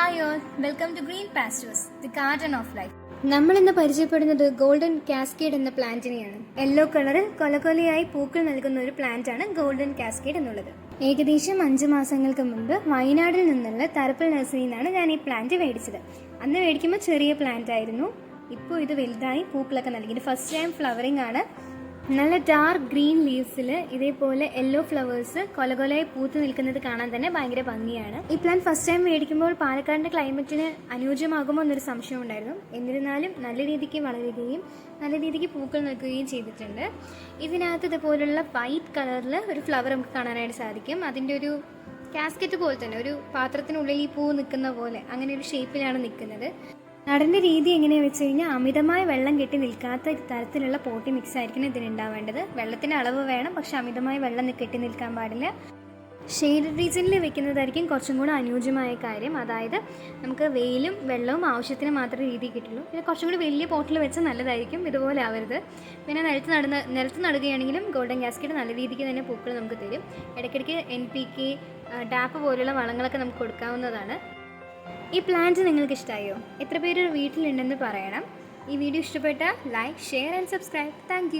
all, welcome to green pastures the garden of life. നമ്മൾ ഇന്ന് പരിചയപ്പെടുന്നത് ഗോൾഡൻ കാസ്കേഡ് എന്ന പ്ലാന്റിനെയാണ് യെല്ലോ കളറിൽ കൊലകൊലയായി പൂക്കൾ നൽകുന്ന ഒരു പ്ലാന്റ് ആണ് ഗോൾഡൻ കാസ്കേഡ് എന്നുള്ളത്. ഏകദേശം അഞ്ച് മാസങ്ങൾക്ക് മുമ്പ് വയനാടിൽ നിന്നുള്ള തരപ്പൽ നഴ്സറിയിൽ നിന്നാണ് ഞാൻ ഈ പ്ലാന്റ് മേടിച്ചത്. അന്ന് മേടിക്കുമ്പോൾ ചെറിയ പ്ലാന്റ് ആയിരുന്നു. ഇപ്പോൾ ഇത് വലുതായി പൂക്കളൊക്കെ നൽകി ഫസ്റ്റ് ടൈം ഫ്ലവറിംഗ് ആണ്. നല്ല ഡാർക്ക് ഗ്രീൻ ലീവ്സിൽ ഇതേപോലെ യെല്ലോ ഫ്ലവേഴ്സ് കൊലകൊലയായി പൂത്ത് നിൽക്കുന്നത് കാണാൻ തന്നെ ഭയങ്കര ഭംഗിയാണ്. ഈ പ്ലാൻ ഫസ്റ്റ് ടൈം മേടിക്കുമ്പോൾ പാലക്കാടിന്റെ ക്ലൈമറ്റിന് അനുയോജ്യമാകുമോ എന്നൊരു സംശയം ഉണ്ടായിരുന്നു. എന്നിരുന്നാലും നല്ല രീതിക്ക് വളരുകയും നല്ല രീതിക്ക് പൂക്കൾ നിൽക്കുകയും ചെയ്തിട്ടുണ്ട്. ഇതിനകത്ത് ഇതുപോലുള്ള വൈറ്റ് കളറിൽ ഒരു ഫ്ലവർ നമുക്ക് കാണാനായിട്ട് സാധിക്കും. അതിന്റെ ഒരു കാസ്കറ്റ് പോലെ തന്നെ ഒരു പാത്രത്തിനുള്ളിൽ ഈ പൂ നിൽക്കുന്ന പോലെ അങ്ങനെ ഒരു ഷേപ്പിലാണ് നിൽക്കുന്നത്. നടന്റെ രീതി എങ്ങനെയാ വെച്ച് കഴിഞ്ഞാൽ അമിതമായ വെള്ളം കെട്ടി നിൽക്കാത്ത തരത്തിലുള്ള പോട്ടി മിക്സ് ആയിരിക്കണം ഇതിനുണ്ടാവേണ്ടത്. വെള്ളത്തിന്റെ അളവ് വേണം പക്ഷെ അമിതമായ വെള്ളം കെട്ടി നിൽക്കാൻ പാടില്ല. ഷെയ്ഡ് റീജിയനിൽ വെക്കുന്നതായിരിക്കും കുറച്ചും കൂടെ അനുയോജ്യമായ കാര്യം. അതായത് നമുക്ക് വെയിലും വെള്ളവും ആവശ്യത്തിന് മാത്രമേ രീതി കിട്ടുള്ളൂ. പിന്നെ കുറച്ചും കൂടി വലിയ പോട്ടിൽ വെച്ചാൽ നല്ലതായിരിക്കും. ഇതുപോലെ ആവരുത്. പിന്നെ നിലത്ത് നടുന്ന നിലത്ത് നടുകയാണെങ്കിലും ഗോൾഡൻ ഗ്യാസ്കറ്റ് നല്ല രീതിക്ക് തന്നെ പൂക്കൾ നമുക്ക് തരും. ഇടയ്ക്കിടയ്ക്ക് എൻ പി കെ ഡാപ്പ് പോലുള്ള വളങ്ങളൊക്കെ നമുക്ക് കൊടുക്കാവുന്നതാണ്. ഈ പ്ലാന്റ് നിങ്ങൾക്ക് ഇഷ്ടമായോ എത്ര പേര് വീട്ടിലുണ്ടെന്ന് പറയണം. ഈ വീഡിയോ ഇഷ്ടപ്പെട്ടാൽ like share and subscribe. Thank